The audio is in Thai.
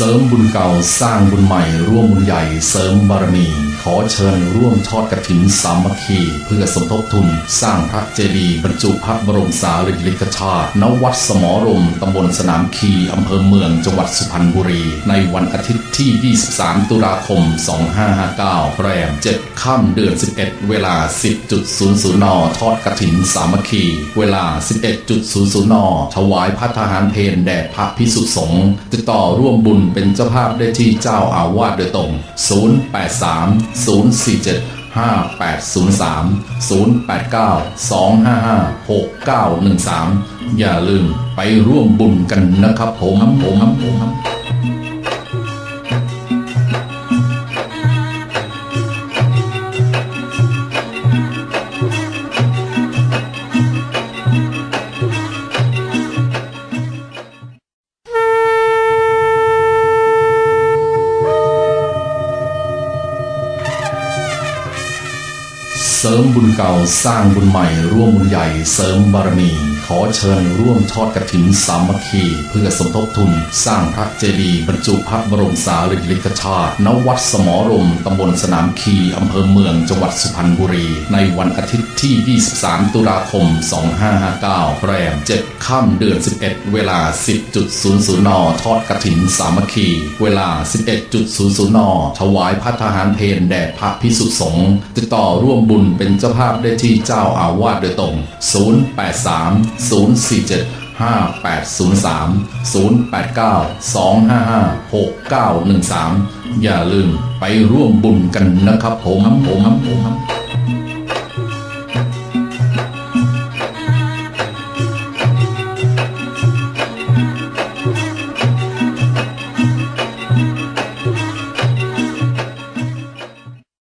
เสริมบุญเก่าสร้างบุญใหม่ ร่วมบุญใหญ่เสริมบารมี ขอเชิญร่วมทอดกฐินสามัคคี เพื่อสมทบทุนสร้างพระเจดีย์บรรจุพระบรมสารีริกธาตุณวัดสมรมตำบลสนามคีอำเภอเมืองจังหวัดสุพรรณบุรี ในวันอาทิตย์ที่ 23 ตุลาคม 2559 แรม 7 ค่ำเดือน 11 เวลา 10.00 น ทอดกฐินสามัคคี เวลา 11.00 น ถวายพระทหารเพลแด่พระพิสุสงฆ์ติดต่อร่วมบุญเป็นเจ้าภาพได้ที่เจ้าอาวาสโดยตรง 083 047 5803 089 255 6913 อย่าลืมไปร่วมบุญกันนะครับผมผมผม เสริมบุญเก่าสร้างบุญใหม่ ร่วมบุญใหญ่เสริมบารมี ขอเชิญร่วมทอดกฐินสามัคคี เพื่อสมทบทุนสร้างพระเจดีย์บรรจุพระบรมสารีริกธาตุณวัดสมรมตำบลสนามคีอำเภอเมืองจังหวัดสุพรรณบุรี ในวันอาทิตย์ที่ 23 ตุลาคม 2559 แรม 7 ค่ำเดือน 11 เวลา 10.00 น ทอดกฐินสามัคคี เวลา 11.00 น ถวายพระทหารเพลแด่พระพิสุสงฆ์ติดต่อร่วมบุญเป็นเจ้าภาพได้ที่เจ้าอาวาสโดยตรง 083 047 5803 089 255 6913 อย่าลืมไปร่วมบุญกันนะครับผมผมผม